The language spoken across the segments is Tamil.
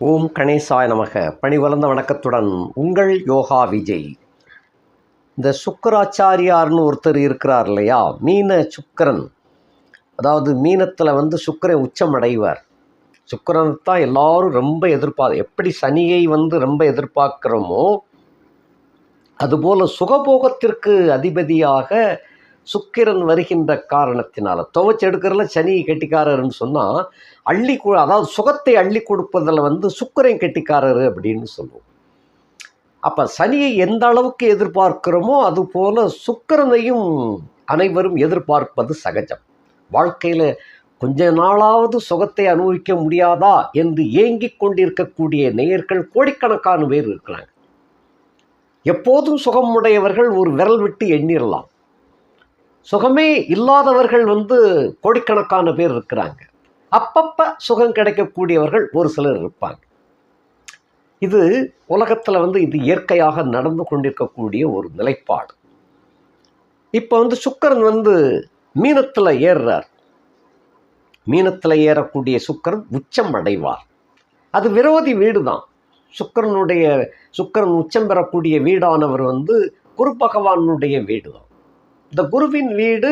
ஓம் கணேசாய நமக. பணி வளர்ந்த வணக்கத்துடன் உங்கள் யோகா விஜய். இந்த சுக்கராச்சாரியார்னு ஒருத்தர் இருக்கிறார் இல்லையா? மீன சுக்கரன். அதாவது மீனத்தில் வந்து சுக்கரன் உச்சம் அடைவார். சுக்கரன் தான் எல்லாரும் ரொம்ப எதிர்பார்த்து எப்படி சனியை வந்து ரொம்ப எதிர்பார்க்குறோமோ அதுபோல் சுகபோகத்திற்கு அதிபதியாக சுக்கிரன் வருகின்ற காரணத்தினால. துவச்சி எடுக்கிறதுல சனி கெட்டிக்காரர்னு சொன்னால் அள்ளி கு அதாவது சுகத்தை அள்ளி கொடுப்பதில் வந்து சுக்கிரன் கெட்டிக்காரர் அப்படின்னு சொல்லுவோம். அப்போ சனியை எந்த அளவுக்கு எதிர்பார்க்கிறோமோ அதுபோல் சுக்கிரனையும் அனைவரும் எதிர்பார்ப்பது சகஜம். வாழ்க்கையில் கொஞ்ச நாளாவது சுகத்தை அனுபவிக்க முடியாதா என்று ஏங்கிக் கொண்டிருக்கக்கூடிய நேயர்கள் கோடிக்கணக்கான பேர் இருக்கிறாங்க. எப்போதும் சுகமுடையவர்கள் ஒரு விரல் விட்டு எண்ணிடலாம் சுகமே இல்லாதவர்கள் வந்து கோடிக்கணக்கான பேர் இருக்கிறாங்க. அப்பப்போ சுகம் கிடைக்கக்கூடியவர்கள் ஒரு சிலர் இருப்பாங்க. இது உலகத்தில் வந்து இது இயற்கையாக நடந்து கொண்டிருக்கக்கூடிய ஒரு நிலைப்பாடு. இப்போ வந்து சுக்கரன் வந்து மீனத்தில் ஏறுறார். மீனத்தில் ஏறக்கூடிய சுக்கரன் உச்சம் அடைவார். அது விரோதி வீடு தான் சுக்கரனுடைய சுக்கரன் உச்சம் பெறக்கூடிய வீடானவர் வந்து குரு பகவானுடைய வீடு தான் இந்த குருவின் வீடு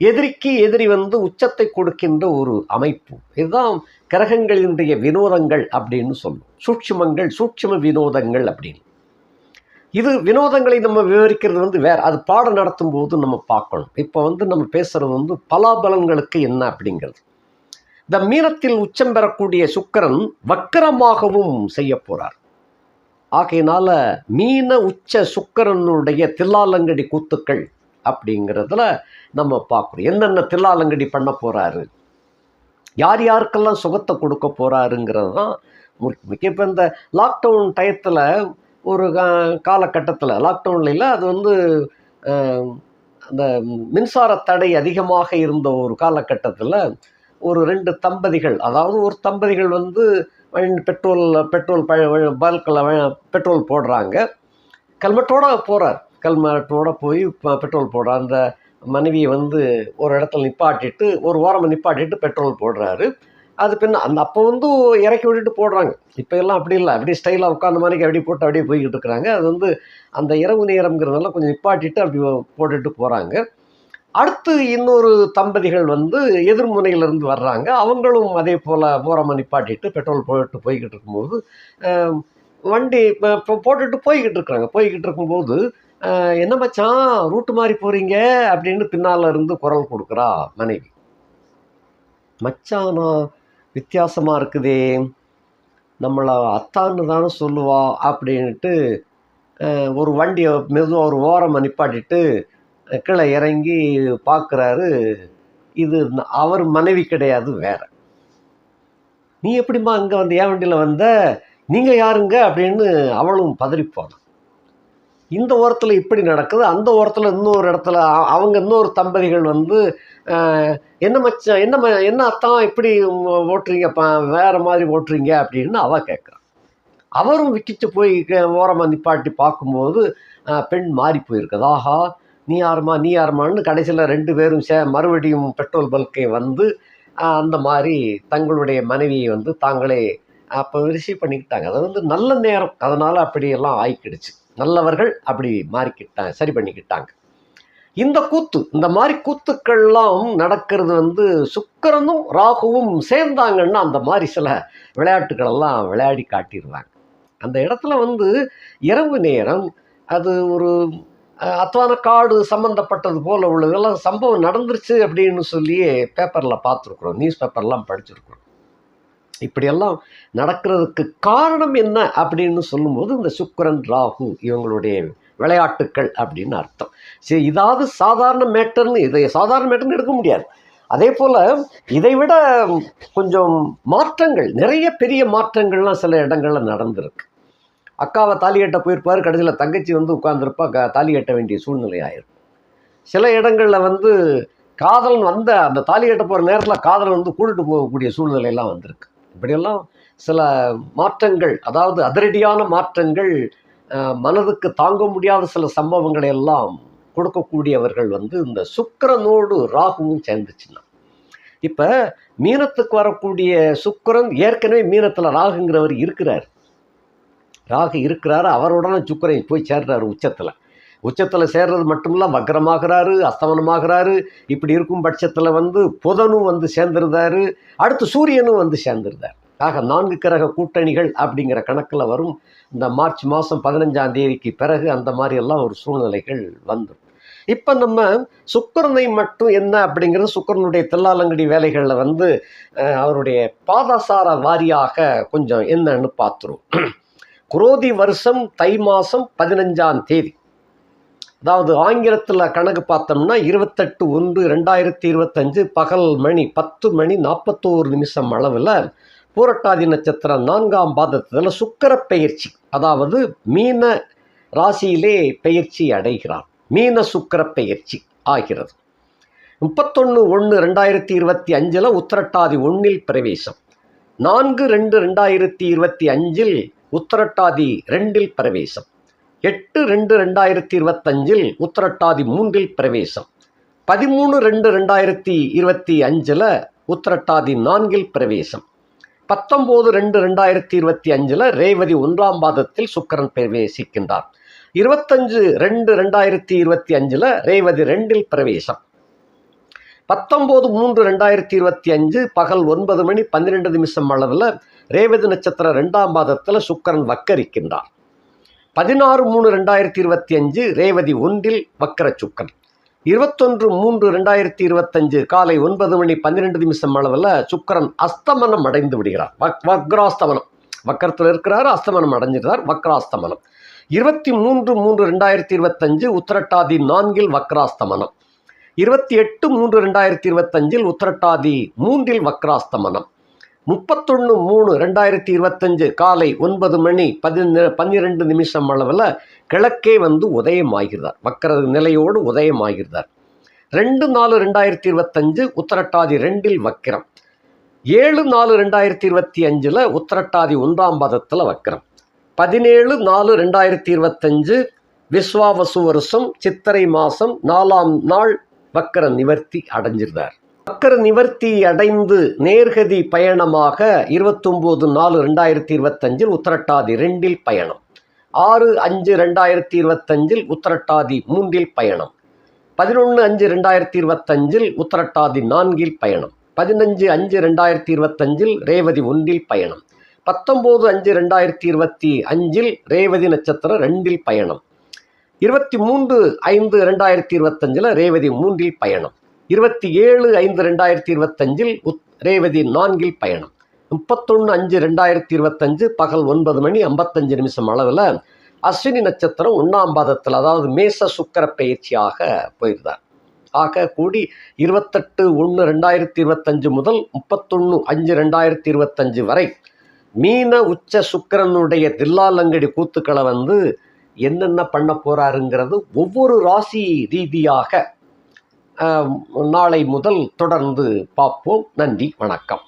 எதிரிக்கு எதிரி வந்து உச்சத்தை கொடுக்கின்ற ஒரு அமைப்பு. இதுதான் கிரகங்களினுடைய வினோதங்கள் அப்படின்னு சொல்லும் சூட்சுமங்கள் சூட்சும வினோதங்கள் அப்படின்னு. இது வினோதங்களை நம்ம விவரிக்கிறது வந்து வேற. அது பாடம் நடத்தும் போது நம்ம பார்க்கணும். இப்போ வந்து நம்ம பேசுறது வந்து பலாபலன்களுக்கு என்ன அப்படிங்கிறது. இந்த மீனத்தில் உச்சம் பெறக்கூடிய சுக்கரன் வக்கரமாகவும் செய்ய போறார். ஆகையினால மீன உச்ச சுக்கரனுடைய தில்லாலங்கடி கூத்துக்கள் அப்படிங்கிறதுல நம்ம பார்க்குறோம் என்னென்ன தில்லாலங்கடி பண்ண போகிறாரு யார் யாருக்கெல்லாம் சுகத்தை கொடுக்க போகிறாருங்கிறது தான் முக்கிய இப்போ இந்த லாக்டவுன் டயத்தில் ஒரு காலகட்டத்தில் லாக்டவுனில் இல்லை அது வந்து அந்த மின்சார தடை அதிகமாக இருந்த ஒரு காலகட்டத்தில் ஒரு ரெண்டு தம்பதிகள் அதாவது ஒரு தம்பதிகள் வந்து பெட்ரோல் பெட்ரோல் பல்கில் பெட்ரோல் போடுறாங்க. கல்மெட்டோட போகிறார் கல்மெட்டோட போய் பெட்ரோல் போடுற அந்த மனைவியை வந்து ஒரு இடத்துல நிப்பாட்டிட்டு ஒரு ஓரமாக நிப்பாட்டிட்டு பெட்ரோல் போடுறாரு. அது பின்ன அந்த அப்போ வந்து இறக்கி விட்டுட்டு போடுறாங்க. இப்போ எல்லாம் அப்படி இல்லை. அப்படியே ஸ்டைலாக உட்காந்த மாதிரி அப்படியே போட்டு அப்படியே போய்கிட்டு இருக்கிறாங்க. அது வந்து அந்த இரவு நேரம்ங்கிறதெல்லாம் கொஞ்சம் நிப்பாட்டிட்டு அப்படி போட்டுட்டு போகிறாங்க அடுத்து இன்னொரு தம்பதிகள் வந்து எதிர்முனையிலிருந்து வர்றாங்க. அவங்களும் அதே போல் ஓரமாக நிப்பாட்டிட்டு பெட்ரோல் போட்டு போய்கிட்டு இருக்கும்போது வண்டி இப்போ போட்டுட்டு போய்கிட்டு இருக்கிறாங்க போய்கிட்டு இருக்கும்போது என்ன மச்சான் ரூட்டு மாறி போகிறீங்க அப்படின்னு பின்னால் இருந்து குரல் கொடுக்குறா மனைவி. மச்சானா வித்தியாசமாக இருக்குதே. நம்மளை அத்தான்னு தானே சொல்லுவா அப்படின்ட்டு ஒரு வண்டியை மெதுவாக ஒரு ஓரமாக நிப்பாட்டிட்டு கீழே இறங்கி பார்க்குறாரு இது அவர் மனைவி கிடையாது வேற. நீ எப்படிம்மா அங்கே வந்து ஏன் வண்டியில் வந்த? நீங்கள் யாருங்க அப்படின்னு அவளும் பதறிப்போனான் இந்த ஓரத்தில் இப்படி நடக்குது அந்த ஓரத்தில் இன்னொரு இடத்துல அவங்க இன்னொரு தம்பதிகள் வந்து என்ன மச்சான் என்ன ம என்ன அத்தான் இப்படி ஓட்டுறீங்கப்பா வேறு மாதிரி ஓட்டுறீங்க அப்படின்னு அவள் கேட்குறான் அவரும் விக்கிச்சு போய் ஓரமாக நிப்பாட்டி பார்க்கும்போது பெண் மாறி போயிருக்குது. ஆஹா நீ யாருமா நீ யாருமான்னு கடைசியில் ரெண்டு பேரும் சே மறுபடியும் பெட்ரோல் பல்கை வந்து அந்த மாதிரி தங்களுடைய மனைவியை வந்து தாங்களே அப்போ ரிசீவ் பண்ணிக்கிட்டாங்க. அது வந்து நல்ல நேரம். அதனால் அப்படியெல்லாம் ஆயிக்கிடுச்சு. நல்லவர்கள் அப்படி மாறிக்கிட்டாங்க சரி பண்ணிக்கிட்டாங்க. இந்த கூத்து இந்த மாதிரி கூத்துக்கள்லாம் நடக்கிறது வந்து சுக்கரனும் ராகுவும் சேர்ந்தாங்கன்னா அந்த மாதிரி சில விளையாட்டுகளெல்லாம் விளையாடி காட்டிடுவாங்க அந்த இடத்துல வந்து இரவு நேரம் அது ஒரு அத்வான காடு சம்மந்தப்பட்டது போல் உள்ளதெல்லாம் சம்பவம் நடந்துருச்சு அப்படின்னு சொல்லியே பேப்பரில் பார்த்துருக்குறோம். நியூஸ் பேப்பர்லாம் படிச்சிருக்கிறோம். இப்படியெல்லாம் நடக்கிறதுக்கு காரணம் என்ன அப்படின்னு சொல்லும்போது இந்த சுக்கரன் ராகு இவங்களுடைய விளையாட்டுக்கள் அப்படின்னு அர்த்தம். சரி இதாவது சாதாரண மேட்டர்னு இதை சாதாரண மேட்டர்னு எடுக்க முடியாது. அதே போல் இதை விட கொஞ்சம் மாற்றங்கள் நிறைய பெரிய மாற்றங்கள்லாம் சில இடங்களில் நடந்திருக்கு. அக்காவை தாலி கட்ட போயிருப்பார் கடைசியில் தங்கச்சி வந்து உட்காந்துருப்பா க தாலி கட்ட வேண்டிய சூழ்நிலை ஆயிருக்கும் சில இடங்களில் வந்து காதலன் வந்த அந்த தாலி கட்ட போகிற நேரத்தில் காதலன் வந்து கூட்டிட்டு போகக்கூடிய சூழ்நிலையெல்லாம் வந்திருக்கு. இப்படியெல்லாம் சில மாற்றங்கள் அதாவது அதிரடியான மாற்றங்கள் மனதுக்கு தாங்க முடியாத சில சம்பவங்களை எல்லாம் கொடுக்கக்கூடியவர்கள் வந்து இந்த சுக்கரனோடு ராகுவும் சேர்ந்துச்சுன்னா. இப்போ மீனத்துக்கு வரக்கூடிய சுக்கிரன் ஏற்கனவே மீனத்தில் ராகுங்கிறவர் இருக்கிறார். ராகு இருக்கிறாரு அவருடனே சுக்கரன் போய் சேர்றாரு உச்சத்தில். உச்சத்தில் சேர்றது மட்டும் வக்ரமாகிறாரு அஸ்தமனமாகிறாரு இப்படி இருக்கும் பட்சத்தில் வந்து புதனும் வந்து சேர்ந்துருந்தாரு அடுத்து சூரியனும் வந்து சேர்ந்துருந்தார். ஆக நான்கு கிரக கூட்டணிகள் அப்படிங்கிற கணக்கில் வரும். இந்த மார்ச் மாதம் பதினஞ்சாம் தேதிக்கு பிறகு அந்த மாதிரியெல்லாம் ஒரு சூழ்நிலைகள் வந்துடும் இப்போ நம்ம சுக்கரனை மட்டும் என்ன அப்படிங்கிறது சுக்கரனுடைய தில்லாலங்கடி வேலைகளில் வந்து அவருடைய பாதசார வாரியாக கொஞ்சம் என்னன்னு பார்த்துருவோம். குரோதி வருஷம் தை மாதம் பதினஞ்சாம் தேதி. அதாவது ஆங்கிலத்தில் கணக்கு பார்த்தோம்னா இருபத்தெட்டு ஒன்று ரெண்டாயிரத்தி இருபத்தஞ்சு பகல் மணி பத்து மணி நாற்பத்தோரு நிமிஷம் அளவில் பூரட்டாதி நட்சத்திரம் நான்காம் பாதத்தில் சுக்கிர பெயர்ச்சி அதாவது மீன ராசியிலே பெயர்ச்சி அடைகிறார். மீன சுக்கர பெயர்ச்சி ஆகிறது. முப்பத்தொன்று ஒன்று ரெண்டாயிரத்தி இருபத்தி அஞ்சில் உத்தரட்டாதி ஒன்றில் பிரவேசம். நான்கு ரெண்டு ரெண்டாயிரத்தி இருபத்தி அஞ்சில் உத்தரட்டாதி ரெண்டில் பிரவேசம். எட்டு ரெண்டு ரெண்டாயிரத்தி இருபத்தஞ்சில் உத்தரட்டாதி மூன்றில் பிரவேசம். பதிமூணு ரெண்டு ரெண்டாயிரத்தி இருபத்தி அஞ்சில் உத்தரட்டாதி நான்கில் பிரவேசம். பத்தொம்போது ரெண்டு ரெண்டாயிரத்தி இருபத்தி அஞ்சில் ரேவதி ஒன்றாம் பாதத்தில் சுக்கரன் பிரவேசிக்கின்றார். இருபத்தஞ்சு ரெண்டு ரெண்டாயிரத்தி இருபத்தி அஞ்சில் ரேவதி ரெண்டில் பிரவேசம். பத்தொம்போது மூன்று ரெண்டாயிரத்தி இருபத்தி அஞ்சு பகல் ஒன்பது மணி பன்னிரெண்டு நிமிஷம் அளவில் ரேவதி நட்சத்திரம் ரெண்டாம் பாதத்தில் சுக்கரன் வக்கரிக்கின்றார். பதினாறு மூணு ரெண்டாயிரத்தி இருபத்தி அஞ்சு ரேவதி ஒன்றில் வக்கர சுக்கரன் இருபத்தொன்று மூன்று ரெண்டாயிரத்தி இருபத்தஞ்சு காலை ஒன்பது மணி பன்னிரெண்டு நிமிஷம் அளவில் சுக்கரன் அஸ்தமனம் அடைந்து விடுகிறார். வக் வக்ராஸ்தமனம். வக்கரத்தில் இருக்கிறார் அஸ்தமனம் அடைஞ்சிருந்தார் வக்ராஸ்தமனம். இருபத்தி மூன்று மூன்று ரெண்டாயிரத்தி இருபத்தஞ்சு உத்திரட்டாதி நான்கில் வக்ராஸ்தமனம். இருபத்தி எட்டு மூன்று ரெண்டாயிரத்தி இருபத்தஞ்சில் உத்திரட்டாதி மூன்றில் வக்ராஸ்தமனம். முப்பத்தொன்று மூணு ரெண்டாயிரத்தி இருபத்தஞ்சு காலை ஒன்பது மணி பதின பன்னிரெண்டு நிமிஷம் அளவில் கிழக்கே வந்து உதயமாகிறார். வக்கர நிலையோடு உதயமாகிறார். ரெண்டு நாலு ரெண்டாயிரத்தி இருபத்தஞ்சு உத்தரட்டாதி ரெண்டில் வக்கிரம். ஏழு நாலு ரெண்டாயிரத்தி இருபத்தி அஞ்சில் உத்தரட்டாதி ஒன்றாம் பதத்தில் வக்கிரம். பதினேழு நாலு ரெண்டாயிரத்தி இருபத்தஞ்சு விஸ்வாவசு வருஷம் சித்திரை மாதம் நாலாம் நாள் வக்கர நிவர்த்தி அடைஞ்சிருந்தார். வக்கர நிவர்த்தி அடைந்து நேர்கதி பயணமாக இருபத்தொம்போது நாலு ரெண்டாயிரத்தி இருபத்தஞ்சில் உத்தரட்டாதி ரெண்டில் பயணம். ஆறு அஞ்சு ரெண்டாயிரத்தி இருபத்தஞ்சில் உத்தரட்டாதி மூன்றில் பயணம். பதினொன்று அஞ்சு ரெண்டாயிரத்தி இருபத்தஞ்சில் உத்தரட்டாதி நான்கில் பயணம். பதினஞ்சு அஞ்சு ரெண்டாயிரத்தி இருபத்தஞ்சில் ரேவதி ஒன்றில் பயணம். பத்தொம்போது அஞ்சு ரெண்டாயிரத்தி இருபத்தி அஞ்சில் ரேவதி நட்சத்திரம் ரெண்டில் பயணம். இருபத்தி மூன்று ஐந்து ரெண்டாயிரத்தி இருபத்தஞ்சில் ரேவதி மூன்றில் பயணம். இருபத்தி ஏழு ஐந்து ரெண்டாயிரத்தி இருபத்தஞ்சில் உத் ரேவதி நான்கில் பயணம். முப்பத்தொன்று அஞ்சு ரெண்டாயிரத்தி இருபத்தஞ்சு பகல் ஒன்பது மணி ஐம்பத்தஞ்சு நிமிஷம் அளவில் அஸ்வினி நட்சத்திரம் ஒன்றாம் பாதத்தில் அதாவது மேச சுக்கர பயிற்சியாக போயிருந்தார். ஆக கூடி இருபத்தெட்டு ஒன்று ரெண்டாயிரத்தி இருபத்தஞ்சு முதல் முப்பத்தொன்று அஞ்சு ரெண்டாயிரத்தி இருபத்தஞ்சு வரை மீன உச்ச சுக்கிரனுடைய தில்லாலங்கடி கூத்துக்களை வந்து என்னென்ன பண்ண போகிறாருங்கிறது ஒவ்வொரு ராசி ரீதியாக நாளை முதல் தொடர்ந்து பார்ப்போம். நன்றி வணக்கம்.